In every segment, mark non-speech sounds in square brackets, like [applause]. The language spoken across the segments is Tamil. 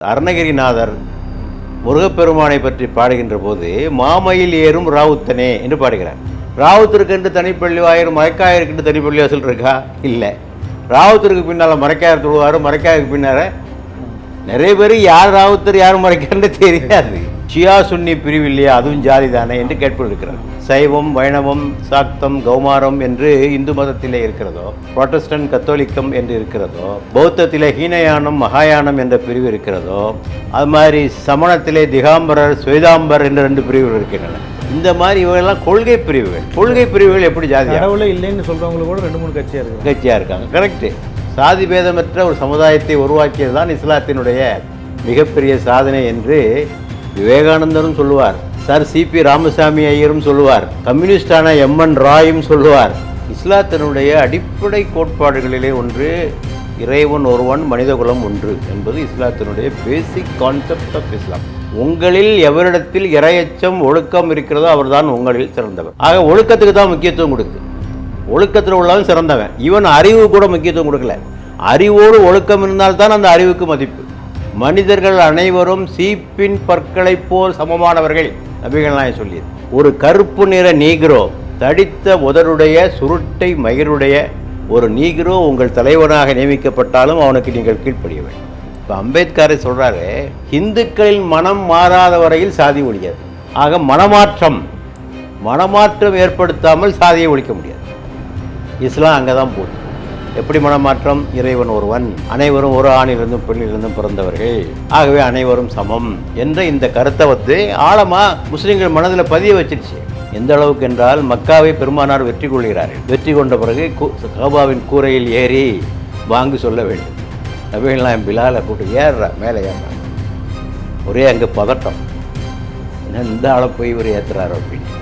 அருணகிரிநாதர் முருகப்பெருமானை பற்றி பாடுகின்ற போது மாமையில் ஏறும் ராவுத்தனே என்று பாடுகிறார். ராவுத்திற்கு என்று தனிப்பள்ளி வாயிரும் மறைக்காயருக்கு என்று தனிப்பள்ளி வாசல் இருக்கா? இல்லை. ராவுத்தருக்கு பின்னால் மறைக்காயர் தொழுவார் மறைக்காயருக்கு பின்னார நிறைய பேர் யார் ராவுத்தர் யார் மறைக்காருன்னு தெரியாது. ஷியா சுன்னி பிரிவு இல்லையா? அதுவும் ஜாதி தானே என்று கேட்பட்டிருக்கிறார் சைவம் வைணவம் சாக்தம் கௌமாரம் என்று இந்து மதத்திலே இருக்கிறதோ புரோட்டஸ்டன்ட் கத்தோலிக்கம் என்று இருக்கிறதோ பௌத்தத்திலே ஹீனயானம் மகாயானம் என்ற பிரிவு இருக்கிறதோ அது மாதிரி சமணத்திலே திகாம்பரர் ஸ்வேதாம்பர் என்ற ரெண்டு பிரிவுகள் இருக்கின்றன. இந்த மாதிரி இவங்கெல்லாம் கொள்கை பிரிவுகள். கொள்கை பிரிவுகள் எப்படி கடவுளே இல்லைன்னு சொல்றவங்களுக்கு கூட ரெண்டு மூணு கட்சியா இருக்கு கட்சியாக இருக்காங்க. கரெக்டு சாதி பேதமற்ற ஒரு சமுதாயத்தை உருவாக்கியது தான் இஸ்லாத்தினுடைய மிகப்பெரிய சாதனை என்று விவேகானந்தரும் சொல்லுவார். சார் சிபி ராமசாமி ஐயரும் சொல்லுவார். கம்யூனிஸ்டான எம்என் ராயும் சொல்லுவார். இஸ்லாத்தினுடைய அடிப்படை கோட்பாடுகளிலே ஒன்று இறைவன் ஒருவன் மனிதகுலம் ஒன்று என்பது இஸ்லாத்தினுடைய பேசிக் கான்செப்ட் ஆஃப் இஸ்லாம் உங்களில் எவரிடத்தில் இரையச்சம் ஒழுக்கம் இருக்கிறதோ அவர்தான் உங்களில் சிறந்தவர். ஆக ஒழுக்கத்துக்கு தான் முக்கியத்துவம் கொடுக்குது ஒழுக்கத்தில் உள்ளவன் சிறந்தவன். இவன் அறிவு கூட முக்கியத்துவம் கொடுக்கல. அறிவோடு ஒழுக்கம் இருந்தால்தான் அந்த அறிவுக்கு மதிப்பு. மனிதர்கள் அனைவரும் சீப்பின் பற்களைப் போல் சமமானவர்கள் நபிகள் நாயகம் சொல்லியது. ஒரு கருப்பு நிற நீக்ரோ தடித்த உதருடைய சுருட்டை மயிருடைய ஒரு நீக்ரோ உங்கள் தலைவனாக நியமிக்கப்பட்டாலும் அவனுக்கு நீங்கள் கீழ்ப்படிய வேண்டும். இப்போ அம்பேத்கரை சொல்கிறாரு இந்துக்களின் மனம் மாறாத வரையில் சாதி ஒழியாது. ஆக மனமாற்றம் மனமாற்றம் ஏற்படுத்தாமல் சாதியை ஒழிக்க முடியாது. இஸ்லாம் அங்கே தான் போகுது. எப்படி மனமாற்றம் இறைவன் ஒருவன் அனைவரும் ஒரு ஆணிலிருந்தும் பெண்ணிலிருந்தும் பிறந்தவர்கள் ஆகவே அனைவரும் சமம் என்ற இந்த கருத்தை வந்து ஆழமா முஸ்லிம்கள் மனதில் பதிய வச்சிருச்சு எந்த அளவுக்கு என்றால் மக்காவை பெருமானார் வெற்றி கொள்கிறார்கள் வெற்றி கொண்ட பிறகு கு- கூரையில் ஏறி வாங்கு சொல்ல வேண்டும் நபிகள்லாம் பிலால கூட்டு ஏறுறா மேலே ஏறுறா ஒரே அங்கே பதட்டம் என்ன இந்த ஆளை போய் இவர் ஏற்றுறாரு அப்படின்னு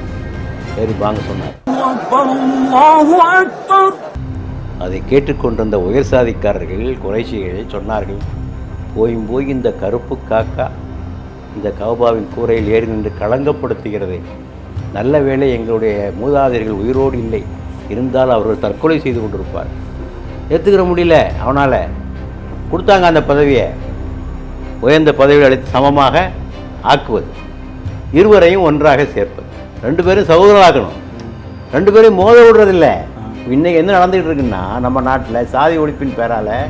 சரி வாங்க சொன்னார் அதை கேட்டுக்கொண்டிருந்த உயர் சாதிக்காரர்கள் குறைச்சிகள் சொன்னார்கள் போயும் போய் இந்த கருப்பு காக்கா இந்த கௌபாவின் கூரையில் ஏறி நின்று களங்கப்படுத்துகிறது. நல்ல வேளை எங்களுடைய மூதாதையர்கள் உயிரோடு இல்லை. இருந்தால் அவர்கள் தற்கொலை செய்து கொண்டிருப்பார் ஏற்றுக்கிற முடியல அவனால். கொடுத்தாங்க அந்த பதவியை. உயர்ந்த பதவியில் அளித்து சமமாக ஆக்குவது. இருவரையும் ஒன்றாக சேர்ப்பது. ரெண்டு பேரும் சகோதரராக்கணும் ரெண்டு பேரும் மோத விடுறதில்லை. இன்னைக்கு என்ன நடந்துகிட்டு இருக்குன்னா நம்ம நாட்டில் சாதி ஒழிப்பின் பேரால்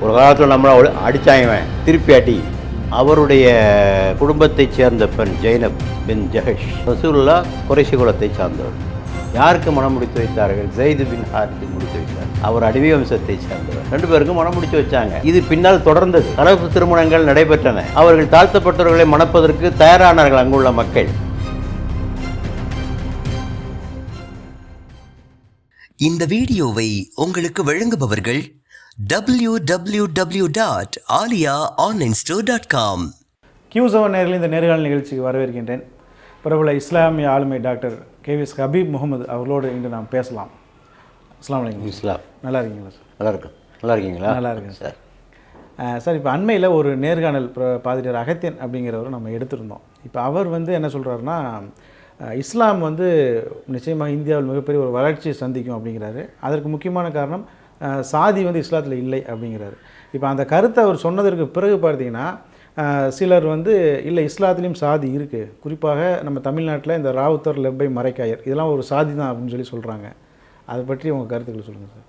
ஒரு காலத்தில் நம்மளை ஒழி- அடித்தாயவன் திருப்பி அடி அவருடைய குடும்பத்தைச் சேர்ந்த பெண் ஜெய்னப் பின் ஜஹஷ் ரசூல்லா குறைசி குலத்தைச் சார்ந்தவர். யாருக்கு மனம் முடித்து வைத்தார்கள்? ஜெயிது பின் ஹாரிக்கு முடித்து வைத்தார். அவர் அடிவி வம்சத்தை சேர்ந்தவர். ரெண்டு பேருக்கும் மனம் முடித்து வச்சாங்க. இது பின்னால் தொடர்ந்தது. கலப்பு திருமணங்கள் நடைபெற்றன. அவர்கள் தாழ்த்தப்பட்டவர்களை மணப்பதற்கு தயாரானார்கள் அங்குள்ள மக்கள். இந்த வீடியோவை உங்களுக்கு வழங்குபவர்கள் www.aliyaonlinestore.com dot Aliya online store dot com Q seven நேரில் இந்த நேர்காணல் நிகழ்ச்சிக்கு வரவேற்கின்றேன். பிரபல இஸ்லாமிய ஆளுமை டாக்டர் கேவிஎஸ் ஹபீப் முகமது அவர்களோடு இன்று நாம் பேசலாம். அஸ்லாம் வலைக்கம் இஸ்லாம். நல்லா இருக்கீங்களா சார்? நல்லா இருக்கும் நல்லா இருக்கீங்களா? நல்லா இருக்கேன் சார். சார். இப்போ அண்மையில் ஒரு நேர்காணல் பிர- பாதிரியார் அகத்தியன் அப்படிங்கிறவரை நம்ம எடுத்திருந்தோம். இப்போ அவர் வந்து என்ன சொல்கிறாருன்னா இஸ்லாம் வந்து நிச்சயமாக இந்தியாவில் மிகப்பெரிய ஒரு வளர்ச்சியை சந்திக்கும் அப்படிங்கிறாரு. அதற்கு முக்கியமான காரணம் சாதி வந்து இஸ்லாத்தில் இல்லை அப்படிங்கிறாரு. இப்போ அந்த கருத்தை அவர் சொன்னதற்கு பிறகு பார்த்தீங்கன்னா சிலர் வந்து இல்லை இஸ்லாத்துலேயும் சாதி இருக்குது குறிப்பாக நம்ம தமிழ்நாட்டில் இந்த ராவுத்தர் லெப்பை மறைக்காயர் இதெல்லாம் ஒரு சாதி தான் அப்படின்னு சொல்லி சொல்கிறாங்க அதை பற்றி உங்கள் கருத்துக்களை சொல்லுங்கள் சார்.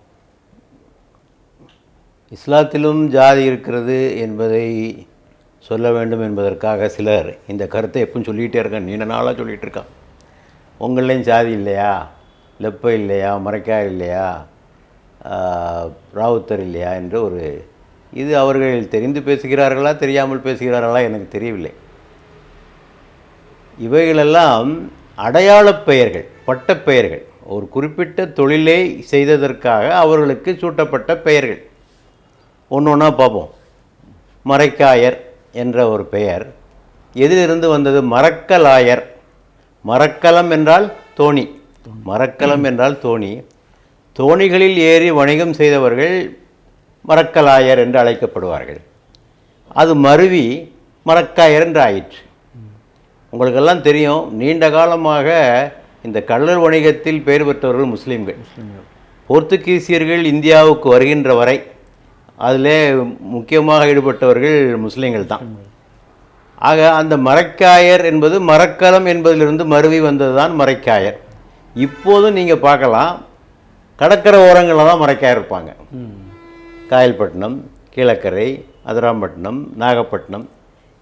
இஸ்லாத்திலும் ஜாதி இருக்கிறது என்பதை சொல்ல வேண்டும் என்பதற்காக சிலர் இந்த கருத்தை எப்பவும் சொல்லிகிட்டே இருக்கான் நீண்ட நாளாக சொல்லிகிட்டு இருக்கான். உங்கள்லேயும் ஜாதி இல்லையா? லெப்பை இல்லையா? மறைக்காய் இல்லையா? ராவுத்தர் இல்லையா? என்று ஒரு இது அவர்கள் தெரிந்து பேசுகிறார்களா தெரியாமல் பேசுகிறார்களா எனக்கு தெரியவில்லை. இவைகளெல்லாம் அடையாளப் பெயர்கள் பட்டப்பெயர்கள் ஒரு குறிப்பிட்ட தொழிலை செய்ததற்காக அவர்களுக்கு சூட்டப்பட்ட பெயர்கள். ஒன்று ஒன்றா பார்ப்போம். மரைக்காயர் என்ற ஒரு பெயர். எதிலிருந்து வந்தது? மரக்கலாயர். மரக்கலம் என்றால் தோணி. மரக்கலம் என்றால் தோணி. தோணிகளில் ஏறி வணிகம் செய்தவர்கள் மரக்கலாயர் என்று அழைக்கப்படுவார்கள். அது மருவி மரக்காயர் என்று ஆயிற்று. உங்களுக்கெல்லாம் தெரியும் நீண்ட காலமாக இந்த கள்ளர் வணிகத்தில் பெயர் பெற்றவர்கள் முஸ்லீம்கள். போர்த்துகீசியர்கள் இந்தியாவுக்கு வருகின்ற வரை அதிலே முக்கியமாக ஈடுபட்டவர்கள் முஸ்லீம்கள் தான். ஆக அந்த மரைக்காயர் என்பது மரக்கலம் என்பதிலிருந்து மருவி வந்தது தான் மரைக்காயர். இப்போதும் நீங்கள் பார்க்கலாம் கடற்கரை ஓரங்களில் தான் மரைக்காயர் இருப்பாங்க. காயல்பட்டினம் கீழக்கரை அதிராம்பட்டினம் நாகப்பட்டினம்.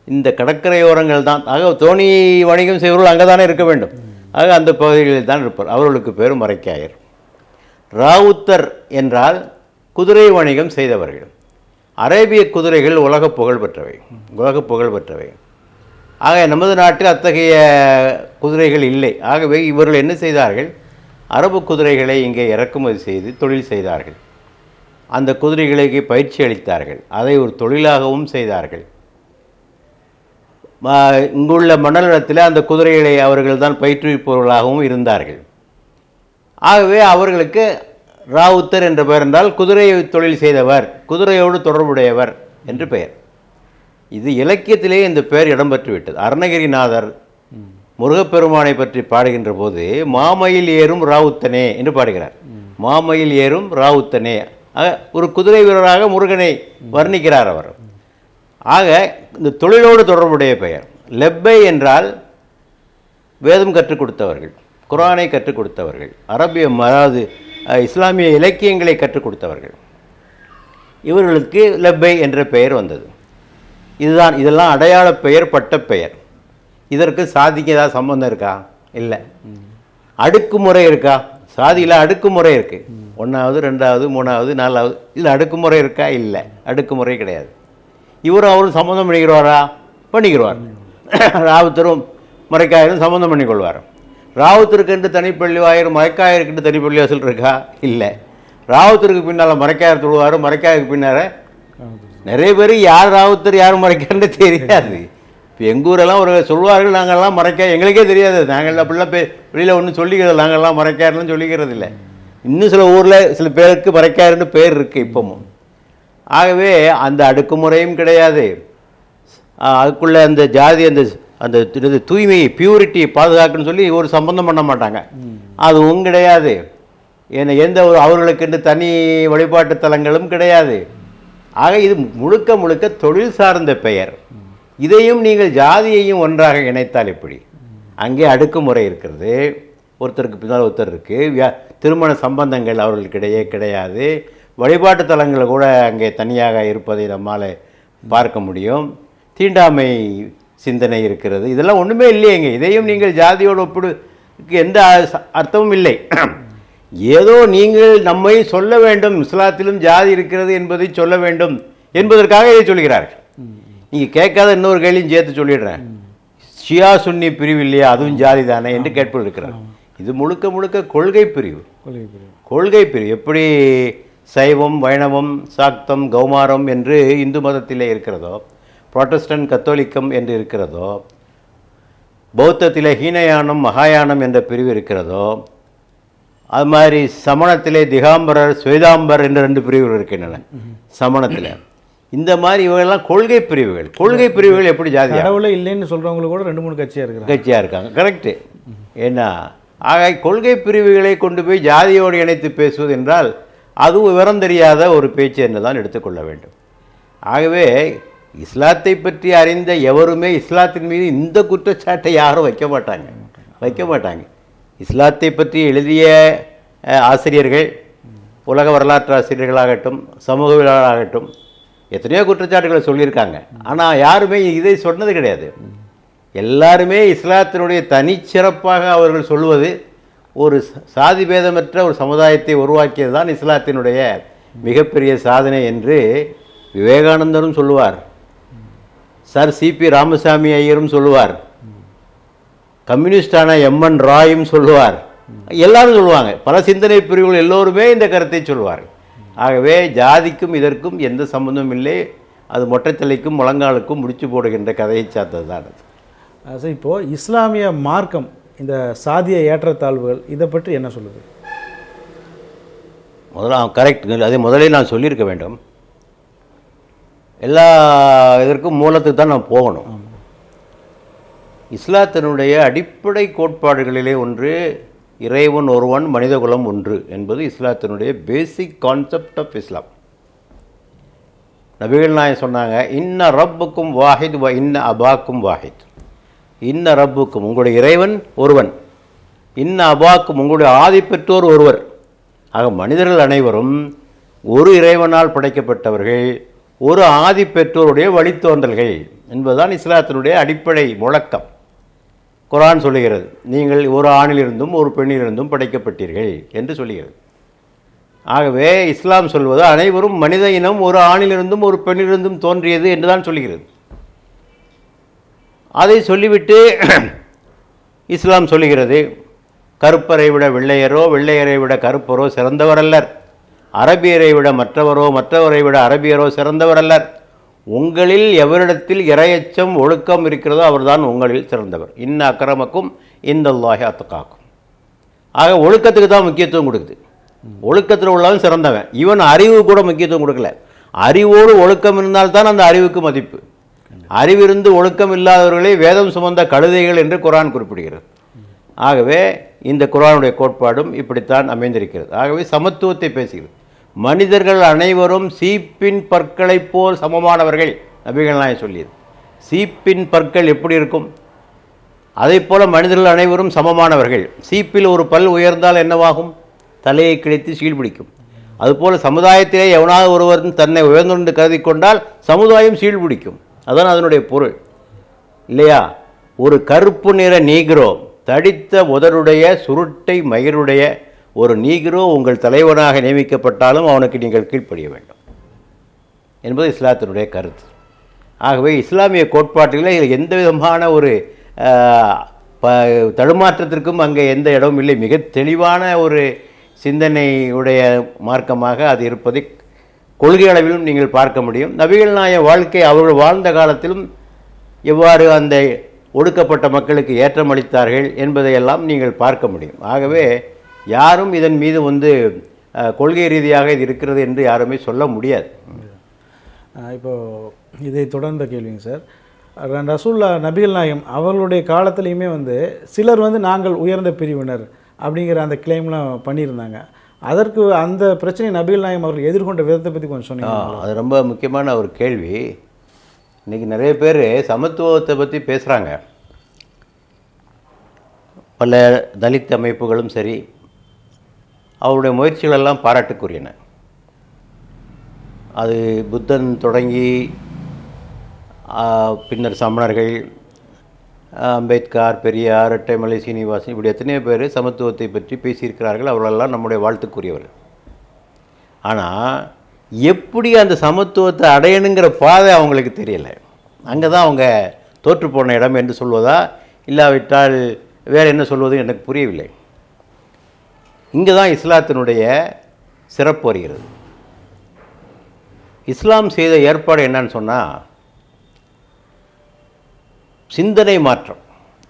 இந்த கடற்கரையோரங்கள் தான். ஆக தோணி வணிகம் செய்வர்கள் அங்கே தானே இருக்க வேண்டும். ஆக அந்த பகுதிகளில் தான் இருப்பார். அவர்களுக்கு பேர் மரைக்காயர். ராவுத்தர் என்றால் குதிரை வணிகம் செய்தவர்கள். அரேபிய குதிரைகள் உலக புகழ் பெற்றவை. உலக புகழ் பெற்றவை. ஆக நமது நாட்டில் அத்தகைய குதிரைகள் இல்லை. ஆகவே இவர்கள் என்ன செய்தார்கள்? அரபு குதிரைகளை இங்கே இறக்குமதி செய்து தொழில் செய்தார்கள். அந்த குதிரைகளுக்கு பயிற்சி அளித்தார்கள். அதை ஒரு தொழிலாகவும் செய்தார்கள். இங்குள்ள மண்டலத்தில் அந்த குதிரைகளை அவர்கள் தான் பயிற்றுவிப்பவர்களாகவும் இருந்தார்கள். ஆகவே அவர்களுக்கு ராவுத்தர் என்ற பெயர் என்றால் குதிரை தொழில் செய்தவர் குதிரையோடு தொடர்புடையவர் என்று பெயர். இது இலக்கியத்திலே இந்த பெயர் இடம்பெற்று விட்டது அருணகிரிநாதர் முருகப்பெருமானை பற்றி பாடுகின்ற போது மாமயில் ஏறும் ராவுத்தனே என்று பாடுகிறார். மாமயில் ஏறும் ராவுத்தனே ஆக, ஒரு குதிரை வீரராக முருகனை வர்ணிக்கிறார் அவர். ஆக இந்த தொழிலோடு தொடர்புடைய பெயர். லெப்பை என்றால் வேதம் கற்றுக் கொடுத்தவர்கள் குரானை கற்றுக் கொடுத்தவர்கள் அரபிய அதாவது இஸ்லாமிய இலக்கியங்களை கற்றுக் கொடுத்தவர்கள். இவர்களுக்கு லெப்பை என்ற பெயர் வந்தது. இதுதான் இதெல்லாம் அடையாள பெயர் பட்ட பெயர். இதற்கு சாதிக்கு ஏதாவது சம்பந்தம் இருக்கா? இல்லை. அடுக்குமுறை இருக்கா? சாதியில் அடுக்குமுறை இருக்கு. ஒன்றாவது ரெண்டாவது மூணாவது நாலாவது இதில் அடுக்குமுறை இருக்கா? இல்லை. அடுக்குமுறை கிடையாது. இவரும் அவரும் சம்மந்தம் பண்ணிக்கிறவாரா பண்ணிக்கிறவார் ராவுத்தரும் மறைக்காயரும் சம்மந்தம் பண்ணிக்கொள்வார். ராவுத்தருக்கு தனிப்பள்ளி வாயிரும் மறைக்காயருக்கு தனிப்பள்ளி வாசல் இருக்கா? இல்லை. ராவுத்தருக்கு பின்னால் மறைக்காயர் தொழுவார் மறைக்காயருக்கு பின்னால் நிறைய பேர் யார் ராவுத்தர் யார் மறைக்காருன்னு தெரியாது. இப்போ எங்கள் ஊரெல்லாம் ஒரு சொல்வார்கள் நாங்கள்லாம் மறைக்க எங்களுக்கே தெரியாது. நாங்கள் அப்படிலாம் பே வெளியில் ஒன்றும் சொல்லிக்கிறது நாங்கள்லாம் மறைக்காருன்னு சொல்லிக்கிறது இல்லை. இன்னும் சில ஊரில் சில பேருக்கு மறைக்காருன்னு பேர் இருக்குது இப்போவும் ஆகவே அந்த அடுக்குமுறையும் கிடையாது. அதுக்குள்ளே அதுக்குள்ள அந்த ஜாதி அந்த அந்த இது தூய்மை பியூரிட்டி பாதுகாக்கணும்னு சொல்லி ஒரு சம்பந்தம் பண்ண மாட்டாங்க. அதுவும் கிடையாது. ஏன்னா எந்த ஒரு அவர்களுக்கென்று தனி வழிபாட்டு தலங்களும் கிடையாது. ஆக இது முழுக்க முழுக்க தொழில் சார்ந்த பெயர். இதையும் நீங்கள் ஜாதியையும் ஒன்றாக இணைத்தால் எப்படி? அங்கே அடுக்குமுறை இருக்கிறது. ஒருத்தருக்கு பின்னால் ஒருத்தர் இருக்குது வியா திருமண சம்பந்தங்கள் அவர்களுக்கிடையே கிடையாது. வழிபாட்டு தலங்கள் கூட அங்கே தனியாக இருப்பதை நம்மால் பார்க்க முடியும். தீண்டாமை சிந்தனை இருக்கிறது. இதெல்லாம் ஒன்றுமே இல்லையேங்க. இதையும் நீங்கள் ஜாதியோடு ஒப்பிடுக்கு எந்த அ- அர்த்தமும் இல்லை. ஏதோ நீங்கள் நம்மை சொல்ல வேண்டும். இஸ்லாத்திலும் ஜாதி இருக்கிறது என்பதை சொல்ல வேண்டும் என்பதற்காக இதை சொல்கிறார்கள். நீங்கள் கேட்காத இன்னொரு கேள்வியும் சேர்த்து சொல்லிடுறேன். ஷியா சுன்னி பிரிவு இல்லையா? அதுவும் ஜாதி தானே என்று கேட்பது இருக்கிறார் இது முழுக்க முழுக்க கொள்கை பிரிவு. கொள்கை பிரிவு. கொள்கை பிரிவு. எப்படி சைவம் வைணவம் சாக்தம் கௌமாரம் என்று இந்து மதத்திலே இருக்கிறதோ புரோட்டஸ்டன்ட் கத்தோலிக்கம் என்று இருக்கிறதோ பௌத்தத்திலே ஹீனயானம் மகாயானம் என்ற பிரிவு இருக்கிறதோ அது மாதிரி சமணத்திலே திகாம்பரர் ஸ்வேதாம்பர் என்ற ரெண்டு பிரிவுகள் இருக்கின்றன. சமணத்தில். இந்த மாதிரி இவங்கெல்லாம் கொள்கை பிரிவுகள். கொள்கை பிரிவுகள் எப்படி ஜாதியா? கடவுளே இல்லைன்னு சொல்றவங்க கூட ரெண்டு மூணு கட்சியா இருக்கிறாங்க. கட்சியாக இருக்காங்க. கரெக்டு ஏன்னா ஆக கொள்கை பிரிவுகளை கொண்டு போய் ஜாதியோடு இணைத்து பேசுவது என்றால் அதுவும் விவரம் தெரியாத ஒரு பேச்சு என்று தான் எடுத்துக்கொள்ள வேண்டும். ஆகவே இஸ்லாத்தை பற்றி அறிந்த எவருமே இஸ்லாத்தின் மீது இந்த குற்றச்சாட்டை யாரும் வைக்க மாட்டாங்க. வைக்க மாட்டாங்க. இஸ்லாத்தை பற்றி எழுதிய ஆசிரியர்கள் உலக வரலாற்று ஆசிரியர்களாகட்டும் சமூகவியலாளராகட்டும் எத்தனையோ குற்றச்சாட்டுகளை சொல்லியிருக்காங்க. ஆனால் யாருமே இதை சொன்னது கிடையாது. எல்லாருமே இஸ்லாத்தினுடைய தனிச்சிறப்பாக அவர்கள் சொல்வது ஒரு சாதி பேதமற்ற ஒரு சமுதாயத்தை உருவாக்கியது தான் இஸ்லாத்தினுடைய மிகப்பெரிய சாதனை என்று விவேகானந்தரும் சொல்லுவார். சார் சிபி ராமசாமி ஐயரும் சொல்லுவார். கம்யூனிஸ்டான எம்என் ராயும் சொல்லுவார். எல்லாரும் சொல்லுவாங்க. பல சிந்தனை பிரிவுகள் எல்லோருமே இந்த கருத்தை சொல்வார்கள் ஆகவே ஜாதிக்கும் இதற்கும் எந்த சம்பந்தமும் இல்லை. அது மொட்டைத்தலைக்கும் முழங்காலுக்கும் முடிச்சு போடுகின்ற கதையை சார்ந்தது தான் அது. சரி இப்போ இஸ்லாமிய மார்க்கம் இந்த சாதிய ஏற்றத்தாழ்வுகள் இதை பற்றி என்ன சொல்லுது? முதல்ல கரெக்ட் அதை முதலே நான் சொல்லியிருக்க வேண்டும். எல்லா இதற்கும் மூலத்துக்கு தான் நான் போகணும். இஸ்லாத்தினுடைய அடிப்படை கோட்பாடுகளிலே ஒன்று இறைவன் ஒருவன் மனிதகுலம் ஒன்று என்பது இஸ்லாத்தினுடைய பேசிக் கான்செப்ட் ஆஃப் இஸ்லாம் நபிகள் நாயன் சொன்னாங்க இன்ன ரப்புக்கும் வாஹித் வ இன்ன அபாக்கும் வாஹித். இன்ன ரப்புக்கும் உங்களுடைய இறைவன் ஒருவன். இன்ன அபாக்கும் உங்களுடைய ஆதி பெற்றோர் ஒருவர். ஆக மனிதர்கள் அனைவரும் ஒரு இறைவனால் படைக்கப்பட்டவர்கள் ஒரு ஆதி பெற்றோருடைய வழித்தோன்றல்கள் என்பதுதான் இஸ்லாத்தினுடைய அடிப்படை முழக்கம். குரான் சொல்லுகிறது நீங்கள் ஒரு ஆணிலிருந்தும் ஒரு பெண்ணிலிருந்தும் படைக்கப்பட்டீர்கள் என்று சொல்லுகிறது. ஆகவே இஸ்லாம் சொல்வது அனைவரும் மனித இனம் ஒரு ஆணிலிருந்தும் ஒரு பெண்ணிலிருந்தும் தோன்றியது என்று தான் சொல்லுகிறது. அதை சொல்லிவிட்டு [clears throat] இஸ்லாம் சொல்லுகிறது கருப்பரை விட வெள்ளையரோ வெள்ளையரை விட கருப்பரோ சிறந்தவர் அல்லர் அரபியரை விட மற்றவரோ மற்றவரை விட அரபியரோ சிறந்தவர் அல்லர் உங்களில் எவரிடத்தில் இரையச்சம் ஒழுக்கம் இருக்கிறதோ அவர்தான் உங்களில் சிறந்தவர். இன்ன அக்கிரமக்கும் இந்த அல்லாஹி அத்தக்காக்கும் ஆக ஒழுக்கத்துக்கு தான் முக்கியத்துவம் கொடுக்குது. ஒழுக்கத்தில் உள்ளவன் சிறந்தவன். இவன் அறிவு கூட முக்கியத்துவம் கொடுக்கல. அறிவோடு ஒழுக்கம் இருந்தால்தான் அந்த அறிவுக்கு மதிப்பு. அறிவிருந்து ஒழுக்கம் இல்லாதவர்களை வேதம் சுமந்த கழுதைகள் என்று குரான் குறிப்பிடுகிறது. ஆகவே இந்த குரானுடைய கோட்பாடும் இப்படித்தான் அமைந்திருக்கிறது. ஆகவே சமத்துவத்தை பேசுகிறது. மனிதர்கள் அனைவரும் சீப்பின் பற்களைப் போல் சமமானவர்கள் நபிகள் நாயகம் சொல்லியது. சீப்பின் பற்கள் எப்படி இருக்கும்? அதே போல் மனிதர்கள் அனைவரும் சமமானவர்கள். சீப்பில் ஒரு பல் உயர்ந்தால் என்னவாகும்? தலையை கிழித்து சீழ்பிடிக்கும் அதுபோல் சமுதாயத்திலே எவனாவது ஒருவர் தன்னை உயர்ந்து கருதி கொண்டால் சமுதாயம் சீழ்பிடிக்கும் அதான் அதனுடைய பொருள். இல்லையா? ஒரு கருப்பு நிற நீக்ரோ தடித்த உதருடைய சுருட்டை மயிருடைய ஒரு நீகிரோ உங்கள் தலைவனாக நியமிக்கப்பட்டாலும் அவனுக்கு நீங்கள் கீழ்ப்படிய வேண்டும். என்பது இஸ்லாத்தினுடைய கருத்து. ஆகவே இஸ்லாமிய கோட்பாட்டில் இதில் எந்த விதமான ஒரு ப தடுமாற்றத்திற்கும் அங்கே எந்த இடமும் இல்லை. மிக தெளிவான ஒரு சிந்தனையுடைய மார்க்கமாக அது இருப்பதை கொள்கை அளவிலும் நீங்கள் பார்க்க முடியும். நபிகள் நாய வாழ்க்கை அவர்கள் வாழ்ந்த காலத்திலும் எவ்வாறு அந்த ஒடுக்கப்பட்ட மக்களுக்கு ஏற்றமளித்தார்கள் என்பதையெல்லாம் நீங்கள் பார்க்க முடியும். ஆகவே யாரும் இதன் மீது வந்து கொள்கை ரீதியாக இது இருக்கிறது என்று யாருமே சொல்ல முடியாது. ஆஹ் இப்போ இதை தொடர்ந்த கேள்விங்க சார். ரசூல்லா நபிகள் நாயகம் அவர்களுடைய காலத்துலேயுமே வந்து சிலர் வந்து நாங்கள் உயர்ந்த பிரிவினர் அப்படிங்கிற அந்த கிளைம்லாம் பண்ணியிருந்தாங்க. அதற்கு அந்த பிரச்சனை நபிகள் நாயகம் அவர்கள் எதிர்கொண்ட விதத்தை பற்றி கொஞ்சம் சொன்னீங்க. அது ரொம்ப முக்கியமான ஒரு கேள்வி. இன்னைக்கு நிறைய பேர் சமத்துவத்தை பற்றி பேசுகிறாங்க பல தலித் அமைப்புகளும் சரி அவருடைய முயற்சிகளெல்லாம் பாராட்டுக்குரியன. அது புத்தன் தொடங்கி பின்னர் சமணர்கள் அம்பேத்கர் பெரியார் ரெட்டைமலை சீனிவாசன் இப்படி எத்தனையோ பேர் சமத்துவத்தை பற்றி பேசியிருக்கிறார்கள். அவர்களெல்லாம் நம்முடைய வாழ்த்துக்குரியவர்கள். ஆனால் எப்படி அந்த சமத்துவத்தை அடையணுங்கிற பாதை அவங்களுக்கு தெரியலை. அங்கே தான் அவங்க தோற்று போன இடம் என்று சொல்வதா? இல்லாவிட்டால் வேறு என்ன சொல்வது எனக்கு புரியவில்லை. இங்கே தான் இஸ்லாத்தினுடைய சிறப்பு வருகிறது. இஸ்லாம் செய்த ஏற்பாடு என்னன்னு சொன்னால் சிந்தனை மாற்றம்.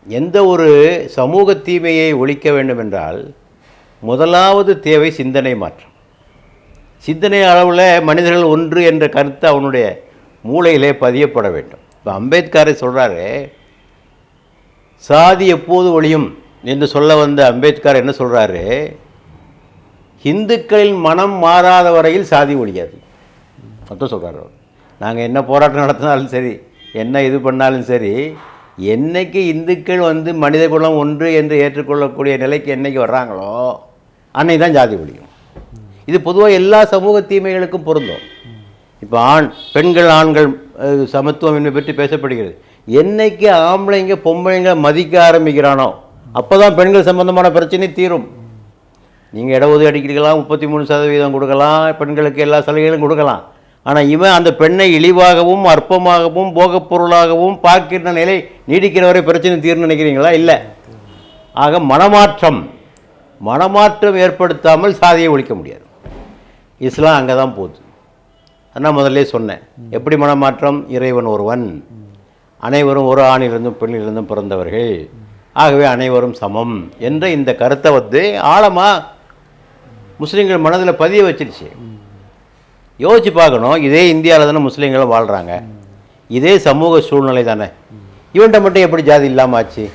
எந்த ஒரு சமூக தீமையை ஒழிக்க வேண்டும் என்றால் முதலாவது தேவை சிந்தனை மாற்றம். சிந்தனை அளவில் மனிதர்கள் ஒன்று என்ற கருத்து அவனுடைய மூளையிலே பதியப்பட வேண்டும். இப்போ அம்பேத்கரை சொல்கிறாரு சாதி எப்போது ஒழியும்? என்று சொல்ல வந்த அம்பேத்கர் என்ன சொல்கிறாரு இந்துக்களின் மனம் மாறாத வரையில் சாதி ஒழியாது. மட்டும் சொல்கிறார் அவர். நாங்கள் என்ன போராட்டம் நடத்தினாலும் சரி என்ன இது பண்ணாலும் சரி என்னைக்கு இந்துக்கள் வந்து மனித குலம் ஒன்று என்று ஏற்றுக்கொள்ளக்கூடிய நிலைக்கு என்னைக்கு வர்றாங்களோ அன்னைக்கு தான் ஜாதி ஒழியும். இது பொதுவாக எல்லா சமூக தீமைகளுக்கும் பொருந்தும். இப்போ ஆண் பெண்கள் ஆண்கள் சமத்துவம் என்பதை பற்றி பேசப்படுகிறது. என்னைக்கு ஆம்பளைங்க பொம்பளைங்க மதிக்க ஆரம்பிக்கிறானோ அப்போ தான் பெண்கள் சம்பந்தமான பிரச்சனை தீரும். நீங்கள் இடஒதுக்கீடு அடிக்கிறீங்களா முப்பத்தி மூணு சதவீதம் கொடுக்கலாம் பெண்களுக்கு எல்லா சலுகைகளும் கொடுக்கலாம். ஆனால் இவன் அந்த பெண்ணை இழிவாகவும் அற்பமாகவும் போகப் பொருளாகவும் பார்க்கின்ற நிலை நீடிக்கிற வரை பிரச்சனை தீர்னு நினைக்கிறீங்களா? இல்லை. ஆக மனமாற்றம் மனமாற்றம் ஏற்படுத்தாமல் சாதியை ஒழிக்க முடியாது. இஸ்லாம் அங்கே தான் போகுது. அதான் முதல்ல சொன்னேன். எப்படி மனமாற்றம்? இறைவன் ஒருவன். அனைவரும் ஒரு ஆணிலிருந்தும் பெண்ணிலிருந்தும் பிறந்தவர்கள். ஆகவே அனைவரும் சமம் என்ற இந்த கருத்தை வந்து ஆழமாக முஸ்லீம்கள் மனதில் பதிய வச்சிருச்சு. யோசிச்சு பார்க்கணும் இதே இந்தியாவில் தானே முஸ்லீம்களும் வாழ்கிறாங்க இதே சமூக சூழ்நிலை தானே. இவன்கிட்ட மட்டும் எப்படி ஜாதி இல்லாம ஆச்சு?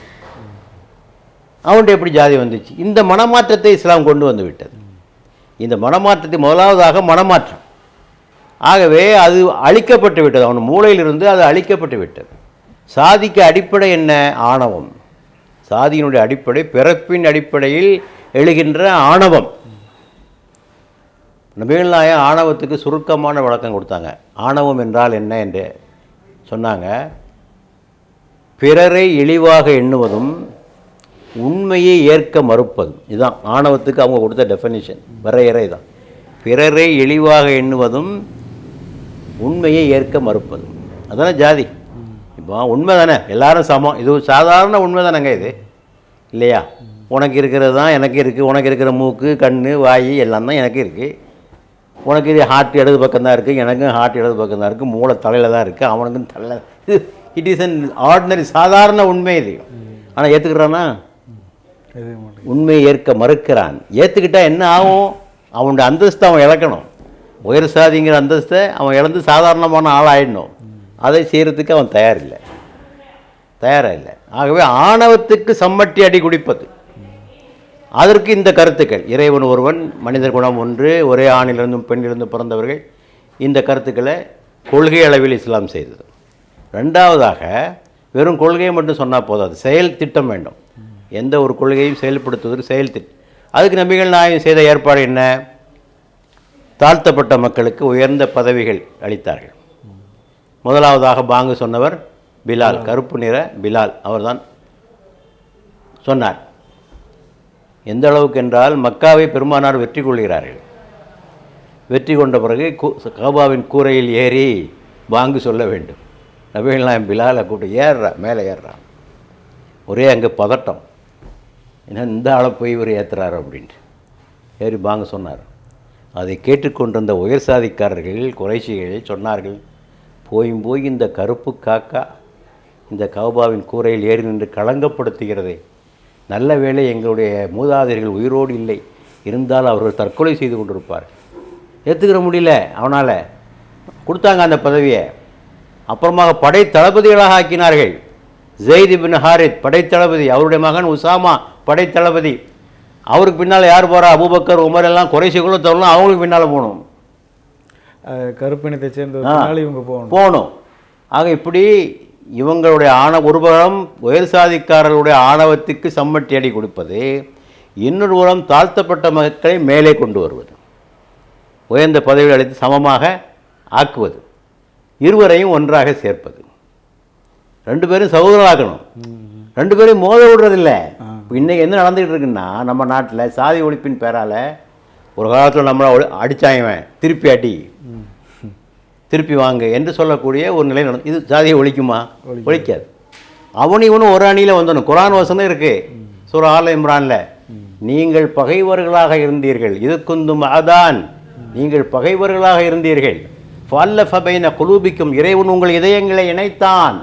அவன்கிட்ட எப்படி ஜாதி வந்துச்சு? இந்த மனமாற்றத்தை இஸ்லாம் கொண்டு வந்து விட்டது. இந்த மனமாற்றத்தை முதலாவதாக மனமாற்றம். ஆகவே அது அழிக்கப்பட்டு விட்டது. அவன் மூளையிலிருந்து அது அழிக்கப்பட்டு விட்டது. சாதிக்கு அடிப்படை என்ன? ஆணவம். சாதியினுடைய அடிப்படை பிறப்பின் அடிப்படையில் எழுகின்ற ஆணவம். நபிகள் ஆணவத்துக்கு சுருக்கமான விளக்கம் கொடுத்தாங்க. ஆணவம் என்றால் என்ன என்று சொன்னாங்க. பிறரை இழிவாக எண்ணுவதும் உண்மையை ஏற்க மறுப்பதும். இதுதான் ஆணவத்துக்கு அவங்க கொடுத்த டெஃபனிஷன் வரையறை தான். பிறரை இழிவாக எண்ணுவதும் உண்மையை ஏற்க மறுப்பதும். அதானே ஜாதி? இப்போ உண்மை தானே எல்லாரும் சமம். இது ஒரு சாதாரண உண்மை தானேங்க இது? இல்லையா? உனக்கு இருக்கிறது தான் எனக்கு இருக்குது உனக்கு இருக்கிற மூக்கு கண் வாய் எல்லாம் தான் எனக்கு இருக்குது உனக்கு இது ஹார்ட் இடது பக்கம் தான் இருக்குது எனக்கும் ஹார்ட் இடது பக்கம் தான் இருக்குது மூளை தலையில் தான் இருக்குது அவனுக்கும் தலையில் இது இட் இஸ் அன் ஆர்டினரி சாதாரண உண்மை இது. ஆனால் ஏற்றுக்கிறானா உண்மையை ஏற்க மறுக்கிறான். ஏற்றுக்கிட்டால் என்ன ஆகும்? அவனுடைய அந்தஸ்தை அவன் இழக்கணும். உயர் சாதிங்கிற அந்தஸ்தை அவன் இழந்து சாதாரணமான ஆள் ஆயிடணும் அதை செய்கிறதுக்கு அவன் தயாரில்லை. தயாராக இல்லை. ஆகவே ஆணவத்துக்கு சம்மட்டி அடி குடிப்பது. அதற்கு இந்த கருத்துக்கள். இறைவன் ஒருவன் மனிதர் குணம் ஒன்று ஒரே ஆணிலிருந்தும் பெண்ணிலிருந்தும் பிறந்தவர்கள். இந்த கருத்துக்களை கொள்கை அளவில் இஸ்லாம் செய்தது. ரெண்டாவதாக வெறும் கொள்கையை மட்டும் சொன்னால் போதாது. செயல் திட்டம் வேண்டும். எந்த ஒரு கொள்கையும் செயல்படுத்துவதற்கு செயல் திட்டம் அதுக்கு நபிகள் நாயகம் செய்த ஏற்பாடு என்ன? தாழ்த்தப்பட்ட மக்களுக்கு உயர்ந்த பதவிகள் அளித்தார்கள். முதலாவதாக பாங்கு சொன்னவர் பிலால். கருப்பு நிற பிலால். அவர்தான் சொன்னார். எந்த அளவுக்கு என்றால் மக்காவை பெருமானார் வெற்றி கொள்கிறார்கள். வெற்றி கொண்ட பிறகு கபாவின் கூரையில் ஏறி வாங்கு சொல்ல வேண்டும். நபிகள்லாம் பிலாலை கூப்பிட்டு ஏறுறா மேலே ஏறுறான் ஒரே அங்கே பதட்டம். ஏன்னா இந்த ஆளை போய் இவர் ஏற்றுறாரு அப்படின்ட்டு. ஏறி வாங்க சொன்னார். அதை கேட்டுக்கொண்டிருந்த உயர் சாதிக்காரர்கள் குறைசிகள் சொன்னார்கள் போயும் போய் இந்த கருப்பு காக்கா இந்த கவுபாவின் கூரையில் ஏறி நின்று களங்கப்படுத்துகிறதே நல்ல வேளை எங்களுடைய மூதாதையர்கள் உயிரோடு இல்லை. இருந்தால் அவர்கள் தற்கொலை செய்து கொண்டிருப்பார். ஏற்றுக்கிற முடியல அவனால். கொடுத்தாங்க அந்த பதவியை. அப்புறமாக படை தளபதிகளாக ஆக்கினார்கள். ஜெயித் பின் ஹாரித் படை தளபதி அவருடைய மகன் உசாமா படை தளபதி அவருக்கு பின்னால் யார் போகிறா அபூபக்கர் உமர் எல்லாம் குறைசிக்குள்ள தரலாம் அவங்களுக்கு பின்னால் போகணும். கருப்பினத்தை சேர்ந்த இவங்க போகணும். போகணும். ஆக இப்படி இவங்களுடைய ஆண ஒருபுறம் உயர் சாதிக்காரர்களுடைய ஆணவத்துக்கு சம்மட்டி அடி கொடுப்பது இன்னொரு புறம் தாழ்த்தப்பட்ட மக்களை மேலே கொண்டு வருவது உயர்ந்த பதவிகள் அளித்து சமமாக ஆக்குவது இருவரையும் ஒன்றாக சேர்ப்பது. ரெண்டு பேரும் சகோதரராக்கணும் ரெண்டு பேரும் மோத விடுறதில்ல. இப்போ இன்னைக்கு என்ன நடந்துகிட்டு இருக்குன்னா நம்ம நாட்டில் சாதி ஒழிப்பின் பேரால் ஒரு காலத்தில் நம்மளை இவன் திருப்பி அடி. திருப்பி வாங்க என்று சொல்லக்கூடிய ஒரு நிலை நடந்து இது சாதியை ஒழிக்குமா? ஒழிக்காது. அவன் இவனும் ஒரு அணியில் வந்துடணும் குரான் வசனம் இருக்கு. சூரா ஆல இம்ரான்ல. நீங்கள் பகைவர்களாக இருந்தீர்கள். இது குந்தும் அதான். நீங்கள் பகைவர்களாக இருந்தீர்கள். ஃபல்ல ஃபபைன குலூபிக்கும் இறைவன் உங்கள் இதயங்களை இணைத்தான்.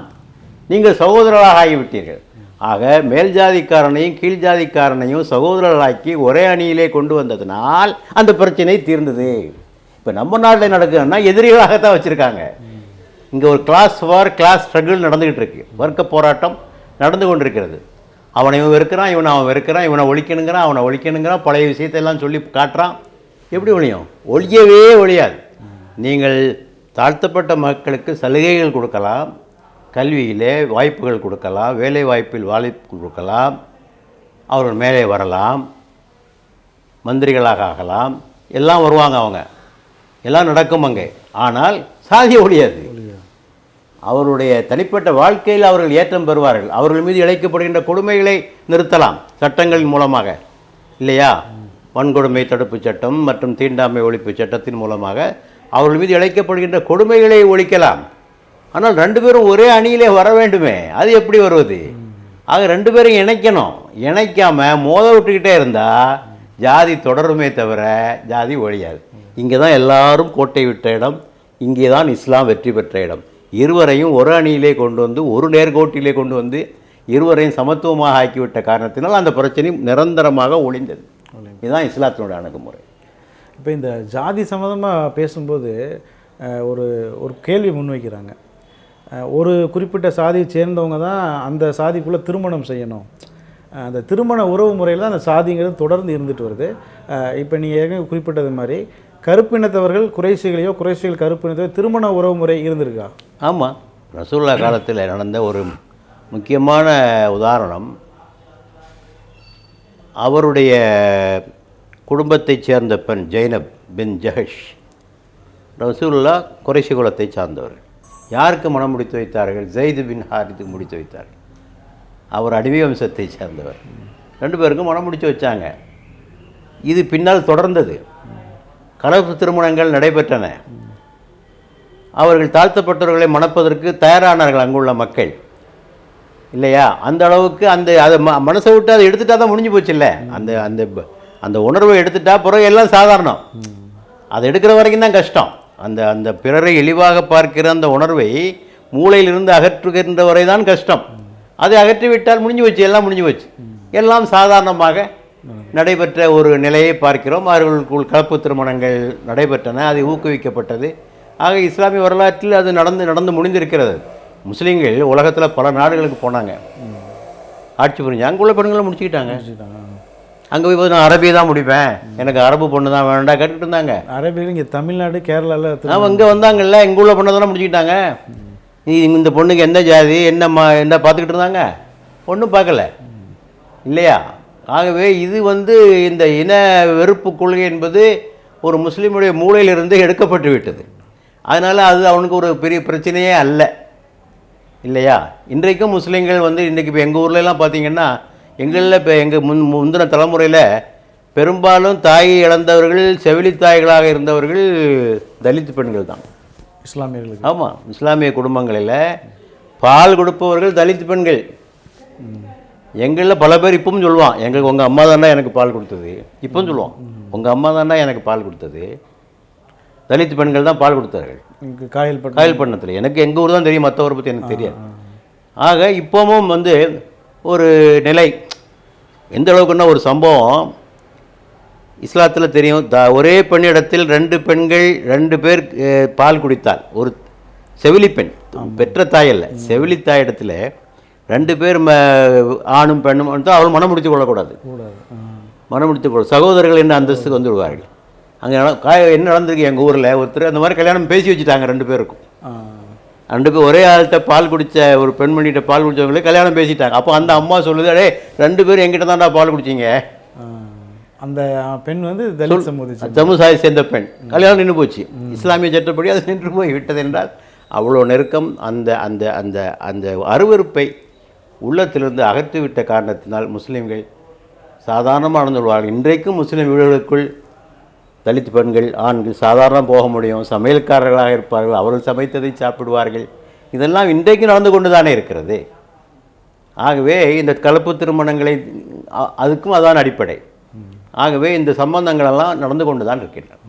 நீங்கள் சகோதரர்களாக ஆகிவிட்டீர்கள். ஆக மேல் ஜாதிக்காரனையும் கீழ் ஜாதிக்காரனையும் சகோதரர்களாக்கி ஒரே அணியிலே கொண்டு வந்ததினால் அந்த பிரச்சனை தீர்ந்தது. இப்போ நம்ம நாட்டில் நடக்குதுன்னா எதிரிகளாகத்தான் வச்சுருக்காங்க. இங்கே ஒரு கிளாஸ் வார் கிளாஸ் ஸ்ட்ரகிள் நடந்துகிட்டு இருக்கு. வர்க்க போராட்டம் நடந்து கொண்டிருக்கிறது. அவனை இவன் வெறுக்கிறான் இவனை அவன் வெறுக்கிறான் இவனை ஒழிக்கணுங்கிறான் அவனை ஒழிக்கணுங்கிறான் பழைய விஷயத்தையெல்லாம் சொல்லி காட்டுறான். எப்படி ஒழியும்? ஒழியவே ஒழியாது. நீங்கள் தாழ்த்தப்பட்ட மக்களுக்கு சலுகைகள் கொடுக்கலாம் கல்வியிலே வாய்ப்புகள் கொடுக்கலாம் வேலை வாய்ப்பில் வாய்ப்பு கொடுக்கலாம் அவர்கள் மேலே வரலாம் மந்திரிகளாக ஆகலாம் எல்லாம் வருவாங்க அவங்க. எல்லாம் நடக்கும் அங்கே. ஆனால் சாதிய ஒழியாது. அவருடைய தனிப்பட்ட வாழ்க்கையில் அவர்கள் ஏற்றம் பெறுவார்கள். அவர்கள் மீது இழைக்கப்படுகின்ற கொடுமைகளை நிறுத்தலாம் சட்டங்களின் மூலமாக. இல்லையா? வன்கொடுமை தடுப்புச் சட்டம் மற்றும் தீண்டாமை ஒழிப்பு சட்டத்தின் மூலமாக அவர்கள் மீது இழைக்கப்படுகின்ற கொடுமைகளை ஒழிக்கலாம். ஆனால் ரெண்டு பேரும் ஒரே அணியிலே வர வேண்டுமே. அது எப்படி வருவது? ஆக ரெண்டு பேரும் இணைக்கணும். இணைக்காமல் மோத விட்டுக்கிட்டே இருந்தால் ஜாதி தொடருமே தவிர ஜாதி ஒழியாது. இங்கே தான் எல்லாரும் கோட்டை விட்ட இடம் இங்கே தான் இஸ்லாம் வெற்றி பெற்ற இடம். இருவரையும் ஒரு அணியிலே கொண்டு வந்து ஒரு நேர்கோட்டிலே கொண்டு வந்து இருவரையும் சமத்துவமாக ஆக்கிவிட்ட காரணத்தினால் அந்த பிரச்சனை நிரந்தரமாக ஒளிந்தது இதுதான் இஸ்லாத்தினுடைய அணுகுமுறை. இப்போ இந்த ஜாதி சம்மந்தமாக பேசும்போது ஒரு ஒரு கேள்வி முன்வைக்கிறாங்க. ஒரு குறிப்பிட்ட சாதியை சேர்ந்தவங்க தான் அந்த சாதிக்குள்ளே திருமணம் செய்யணும். அந்த திருமண உறவு முறையில் தான் அந்த சாதிங்கிறது தொடர்ந்து இருந்துட்டு வருது. இப்போ நீங்கள் ஏற்கனவே குறிப்பிட்டது மாதிரி கருப்பினத்தவர்கள் குறைசிகளையோ குறைசிகள் கருப்பினத்தையோ திருமண உறவு முறை இருந்திருக்கா? ஆமாம் ரசூல்லா காலத்தில் நடந்த ஒரு முக்கியமான உதாரணம் அவருடைய குடும்பத்தைச் சேர்ந்த பெண் ஜெய்னப் பின் ஜஹஷ் ரசூல்லா குறைசி குலத்தைச் சார்ந்தவர் யாருக்கு மனம் முடித்து வைத்தார்கள்? ஜெயிது பின் ஹாரித்துக்கு முடித்து வைத்தார்கள். அவர் அடிமை வம்சத்தைச் சேர்ந்தவர். ரெண்டு பேருக்கும் மனம் முடித்து வச்சாங்க. இது பின்னால் தொடர்ந்தது. கலப்பு திருமணங்கள் நடைபெற்றன. அவர்கள் தாழ்த்தப்பட்டவர்களை மணப்பதற்கு தயாரானார்கள் அங்குள்ள மக்கள். இல்லையா? அந்த அளவுக்கு அந்த அதை ம மனசை விட்டு அதை எடுத்துட்டா தான் முடிஞ்சு போச்சு இல்லை அந்த அந்த அந்த உணர்வை எடுத்துட்டா பிறகு எல்லாம் சாதாரணம். அதை எடுக்கிற வரைக்கும் தான் கஷ்டம். அந்த அந்த பிறரை இழிவாக பார்க்கிற அந்த உணர்வை மூளையிலிருந்து அகற்றுகின்ற வரை தான் கஷ்டம். அதை அகற்றிவிட்டால் முடிஞ்சு போச்சு எல்லாம் முடிஞ்சு போச்சு. எல்லாம் சாதாரணமாக நடைபெற்ற ஒரு நிலையை பார்க்கிறோம். அவர்களுக்குள் கலப்பு திருமணங்கள் நடைபெற்றன. அது ஊக்குவிக்கப்பட்டது. ஆக இஸ்லாமிய வரலாற்றில் அது நடந்து நடந்து முடிந்திருக்கிறது. முஸ்லீம்கள் உலகத்தில் பல நாடுகளுக்கு போனாங்க. ஆட்சி புரிஞ்சு. அங்குள்ள பெண்களை முடிச்சுக்கிட்டாங்க. அங்கே போய் நான் அரபி தான் முடிப்பேன். எனக்கு அரபு பொண்ணு தான் வேண்டாம் கேட்டுட்டு இருந்தாங்க. அரபிகள் இங்கே தமிழ்நாடு கேரளாவில் அவன் இங்கே வந்தாங்கல்ல. எங்கள் ஊரில் பொண்ணை தானே முடிச்சுக்கிட்டாங்க. இந்த பொண்ணுக்கு என்ன ஜாதி என்ன மா என்ன பார்த்துக்கிட்டு இருந்தாங்க? ஒன்றும் பார்க்கல. இல்லையா? ஆகவே இது வந்து இந்த இன வெறுப்பு கொள்கை என்பது ஒரு முஸ்லீமுடைய மூளையிலிருந்து எடுக்கப்பட்டு விட்டது. அதனால் அது அவனுக்கு ஒரு பெரிய பிரச்சனையே அல்ல. இல்லையா? இன்றைக்கும் முஸ்லீம்கள் வந்து இன்றைக்கி இப்போ எங்கள் ஊர்லலாம் பார்த்தீங்கன்னா எங்களில் இப்போ எங்கள் முன் முந்தின தலைமுறையில் பெரும்பாலும் தாயை இழந்தவர்கள் செவிலி தாய்களாக இருந்தவர்கள் தலித் பெண்கள் தான். இஸ்லாமியர்களுக்கு. ஆமாம் இஸ்லாமிய குடும்பங்களில் பால் கொடுப்பவர்கள் தலித் பெண்கள். எங்களில் பல பேர் இப்பவும் சொல்லுவான் எங்களுக்கு உங்கள் அம்மா தாண்டா எனக்கு பால் கொடுத்தது. இப்பவும் சொல்லுவான் உங்கள் அம்மா தாண்டா எனக்கு பால் கொடுத்தது. தலித் பெண்கள் தான் பால் கொடுத்தார்கள். காயல் காயல் பண்ணத்தில். எனக்கு எங்கள் ஊர் தான் தெரியும் மற்றவரை பற்றி எனக்கு தெரியாது. ஆக இப்போவும் வந்து ஒரு நிலை. எந்த அளவுக்குன்னா ஒரு சம்பவம் இஸ்லாத்தில் தெரியும். த ஒரே பெண்ணிடத்தில் ரெண்டு பெண்கள் ரெண்டு பேர் பால் குடித்தால் ஒரு செவிலி பெண் பெற்ற தாய் அல்ல செவிலி தாய் இடத்துல ரெண்டு பேர் ம ஆணும் பெண்ணும் வந்து அவள் மனம் முடித்து கொள்ளக்கூடாது. மனம் முடித்து கொள்ள சகோதரர்கள் என்ன அந்தஸ்துக்கு வந்து விடுவார்கள் அங்கே காய என்ன நடந்திருக்கு எங்கள் ஊரில்? ஒருத்தர் அந்த மாதிரி கல்யாணம் பேசி வச்சுட்டாங்க ரெண்டு பேருக்கும். ரெண்டு பேர் ஒரே ஆள்கிட்ட பால் குடித்த ஒரு பெண்மணிகிட்ட பால் குடித்தவங்களே கல்யாணம் பேசிட்டாங்க. அப்போ அந்த அம்மா சொல்லுது அடே ரெண்டு பேரும் எங்கிட்ட தான்டா பால் குடிச்சிங்க. அந்த பெண் வந்து சமுதாய சேர்ந்த பெண். கல்யாணம் நின்று போச்சு. இஸ்லாமிய சட்டப்படி அது நின்று போய் விட்டது என்றால் அவ்வளோ நெருக்கம் அந்த அந்த அந்த அந்த அருவருப்பை உள்ளத்திலிருந்து அகற்றிவிட்ட காரணத்தினால் முஸ்லீம்கள் சாதாரணமாக நடந்து கொள்வார்கள். இன்றைக்கும் முஸ்லீம் வீடுகளுக்குள் தலித் பெண்கள் ஆண்கள் சாதாரணம் போக முடியும். சமையல்காரர்களாக இருப்பார்கள் அவர்கள் சமைத்ததை சாப்பிடுவார்கள். இதெல்லாம் இன்றைக்கு நடந்து கொண்டு தானே இருக்கிறது. ஆகவே இந்த கலப்பு திருமணங்களை அதுக்கும் அதான் அடிப்படை. ஆகவே இந்த சம்பந்தங்களெல்லாம் நடந்து கொண்டு தான் இருக்கின்றன.